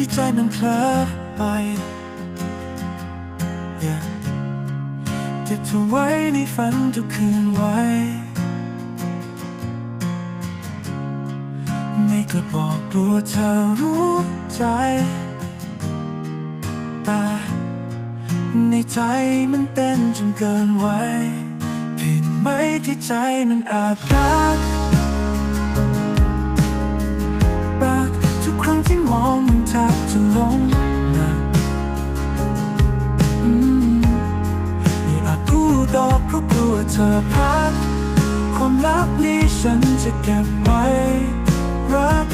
ที่ใจมันเพลอไป yeah เก็บเธอไว้ในฝันทุกคืนไว้ ไม่กล้าบอกกลัวเธอรู้ใจ แต่ในใจมันเต้นจนเกินไว้ผิดไหมที่ใจมันอาจรัก รั้งที่มองมันแทบจะลงนะอืมไม่อาจพูดออกเพราะกลัวเธอพลาดความลับนี้ฉันจะเก็บไว้รัก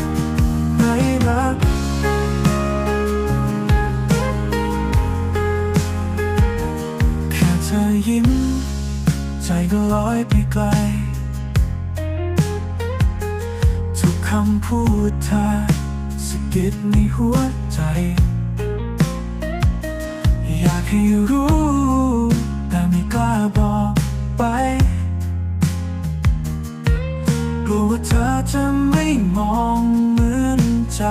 ไม่รักแค่เธอยิ้ม ใจก็ลอยไปไกล ทุกคำพูดเธอ สะกิดในหัวใจ อยากให้รู้ แต่ไม่กล้าบอกไป กลัวว่าเธอจะไม่มองเหมือนใจ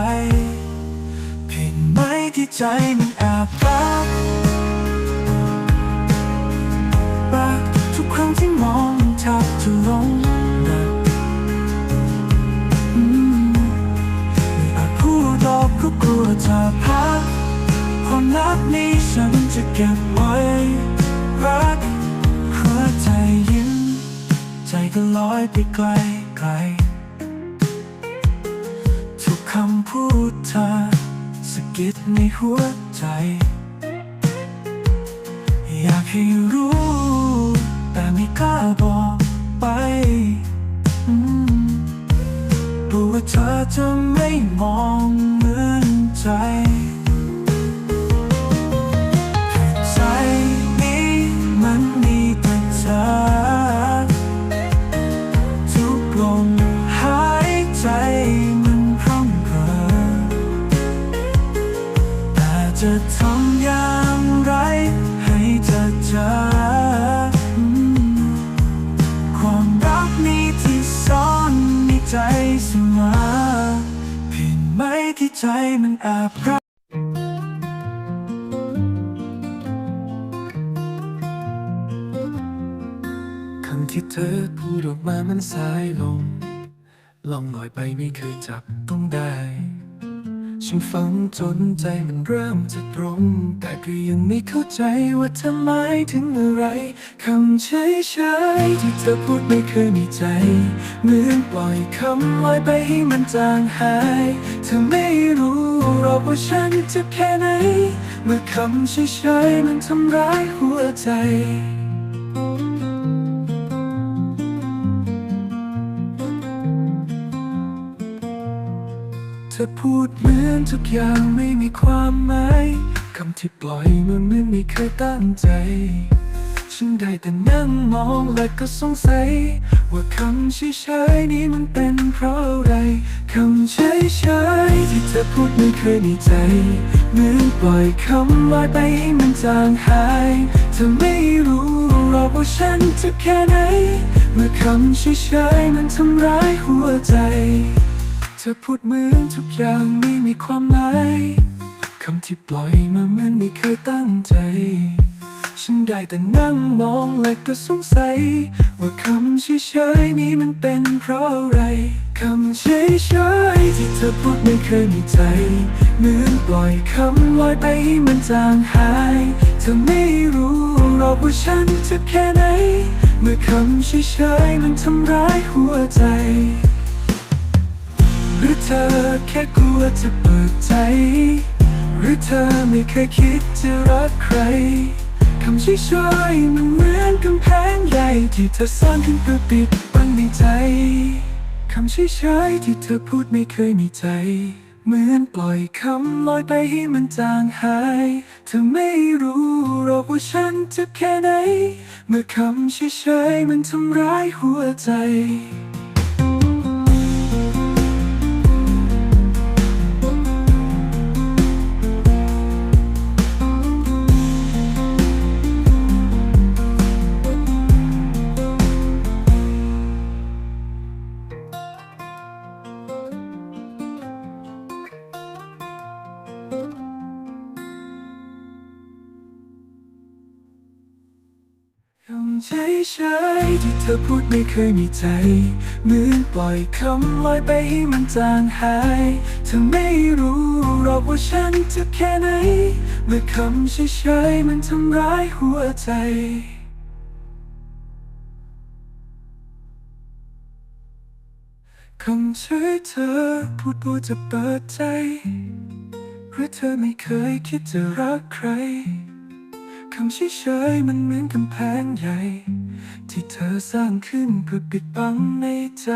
ผิดไหมที่ใจมันแอบรักับนี้ฉันจะเก็บไว้รักหัวใจยิ้ม ใจก็ลอยไปไกลไกล ทุกคำพูดเธอสะกิดในหัวใจ อยากให้รู้ แต่ไม่กล้าบอกไปอืมกลัวว่าเธอจะไม่มองเหมือนใจ ใจมันแอบรักคำที่เธอพูดออกมามันสายลงลองลอยไปไม่เคยจับต้องได้ ฉันฟังจนใจมันเริ่มจะตรง แต่ก็ยังไม่เข้าใจว่าเธอหมถึงอะไรคำเฉยๆที่เธอพูดไม่เคยมีใจ เหมือนปล่อยคำลอยไปให้มันจางหาย เธอไม่รู้หรอกว่าฉันจ็บแค่ไหน เมื่อคำเฉยๆมันทำร้ายหัวใจ เธอพูดเหมือนทุกอย่างไม่มีความหมายคำที่ปล่อยมันเหมือนไม่เคยตั้งใจ ฉันได้แต่นั่งมองและก็สงสัย ว่าคำเฉยๆนี้มันเป็นเพราะอะไรคำเฉยๆที่เธอพูดไม่เคยมีใจเหมือนปล่อยคำลอยไปให้มันจางหายเธอไม่รู้หรอกว่าฉันจ็บแค่ไหน เมื่อคำเฉยๆมันทำร้ายหัวใจ ธอพูดเหมือนทุกอย่างไม่มีความหมายคำที่ปล่อยมาเหมือนไม่เคยตั้งใจ ฉันได้แต่นั่งมองและก็สงสัย ว่าคำเฉยๆนี้มันเป็นเพราะอะไรคำเฉยๆที่เธอพูดไม่เคยมีใจ เหมือนปล่อยคำลอยไปให้มันจางหาย เธอไม่รู้หรอกว่าฉันเจ็บแค่ไหน เมื่อคำเฉยๆมันทำร้ายหัวใจ หรือเธอแค่กลัวจะเปิดใจ หรือเธอไม่เคยคิดจะรักใครคำช่วยๆมันเหมือนกำแพงใหญ่ที่เธอซ่อนขึ้นเพื่อปิดบังในใจคำช่วยๆที่เธอพูดไม่เคยมีใจ เหมือนปล่อยคำลอยไปให้มันจางหาย เธอไม่รู้หรอกว่าฉันเจ็บแค่ไหน เมื่อคำเฉยๆมันทำร้ายหัวใจ เฉยๆที่เธอพูดไม่เคยมีใจเหมือนปล่อยคำลอยไปให้มันจางหายเธอไม่รู้หรอกว่าฉันจะแค่ไหน เมื่อคำเฉยๆมันทำร้ายหัวใจคำช่วยเธอพูดพูดจะเปิดใจหรือเธอไม่เคยคิดจะรักใคร คำเฉยๆมันเหมือนกำแพงใหญ่ ที่เธอสร้างขึ้นเพื่อปิดบังในใจ